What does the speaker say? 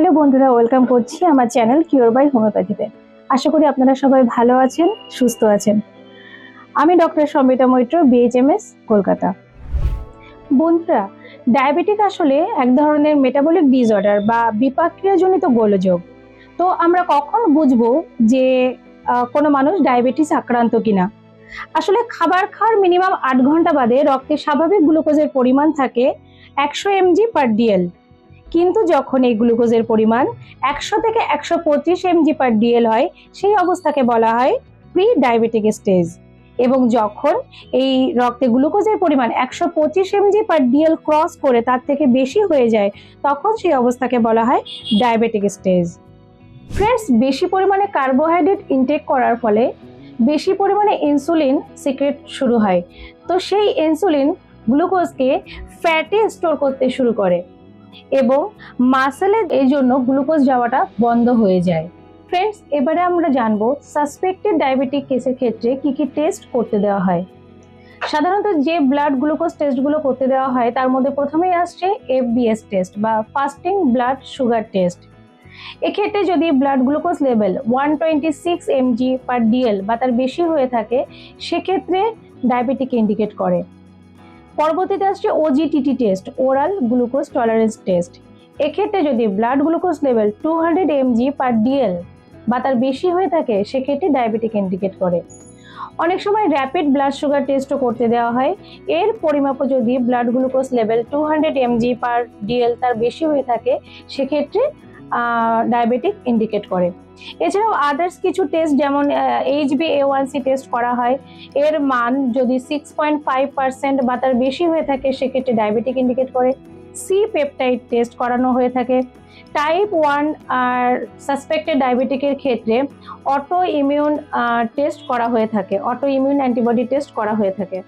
Hello বন্ধুরা, welcome করছি আমার চ্যানেল কিওর বাই হোমিওপ্যাথিতে। আশা করি আপনারা সবাই ভালো আছেন, সুস্থ আছেন। আমি ডক্টর সম্বিতা মৈত্র বিএইচএমএস কলকাতা। বন্ধুরা, ডায়াবেটিক আসলে এক ধরনের মেটাবলিক ডিসঅর্ডার বা বিপাক্রিয়াজনিত গোলযোগ। তো আমরা কখন বুঝব যে কোনো মানুষ ডায়াবেটিস আক্রান্ত কিনা? আসলে খাবার খাওয়ার মিনিমাম আট ঘণ্টা বাদে রক্তে স্বাভাবিক গ্লুকোজের পরিমাণ থাকে একশো এমজি পার ডিএল কিন্তু যখন এই গ্লুকোজের পরিমাণ একশো থেকে একশো পঁচিশ এমজি পার ডিএল হয়, সেই অবস্থাকে বলা হয় প্রি ডায়াবেটিক স্টেজ এবং যখন এই রক্তে গ্লুকোজের পরিমাণ একশো পঁচিশ এমজি পার ডিএল ক্রস করে তার থেকে বেশি হয়ে যায়, তখন সেই অবস্থাকে বলা হয় ডায়াবেটিক স্টেজ ফ্রেন্ডস বেশি পরিমাণে কার্বোহাইড্রেট ইনটেক করার ফলে বেশি পরিমাণে ইনসুলিন সিক্রেট শুরু হয়। তো সেই ইনসুলিন গ্লুকোজকে ফ্যাটে স্টোর করতে শুরু করে। এবং মাসেলের এই জন্য গ্লুকোজ যাওয়াটা বন্ধ হয়ে যায়। ফ্রেন্ডস, এবারে আমরা জানব সাসপেক্টেড ডায়াবেটিক কেসের ক্ষেত্রে কি কি টেস্ট করতে দেওয়া হয়। সাধারণত যে ব্লাড গ্লুকোজ টেস্টগুলো করতে দেওয়া হয়, তার মধ্যে প্রথমেই আসছে এফবিএস টেস্ট বা ফাস্টিং ব্লাড সুগার টেস্ট। এক্ষেত্রে যদি blood glucose level one twenty six M পার ডিএল বা তার বেশি হয়ে থাকে, সেক্ষেত্রে ডায়াবেটিক ইন্ডিকেট করে। পরবর্তীতে আসছে OGTT test oral glucose tolerance test এক্ষেত্রে যদি blood glucose level two hundred M পার ডিএল বা তার বেশি হয়ে থাকে, সেক্ষেত্রে ডায়াবেটিক ইন্ডিকেট করে। অনেক সময় র্যাপিড ব্লাড সুগার টেস্টও করতে দেওয়া হয়। এর পরিমাপও যদি blood glucose level two hundred mg per dl তার বেশি হয়ে থাকে, সেক্ষেত্রে ডায়াবেটিক ইন্ডিকেট করে। এছাড়াও আদার্স কিছু টেস্ট যেমন HB A one C test করা হয়, এর মান যদি সিক্স পয়েন্ট ফাইভ পার্সেন্ট বা তার বেশি হয়ে থাকে, সেক্ষেত্রে ডায়াবেটিক ইন্ডিকেট করে। সি পেপটাইড টেস্ট করানো হয়ে থাকে। টাইপ ওয়ান আর সাসপেক্টেড ডায়াবেটিকের ক্ষেত্রে অটো ইমিউন টেস্ট করা হয়ে থাকে। অটো ইমিউন অ্যান্টিবডি টেস্ট করা হয়ে থাকে।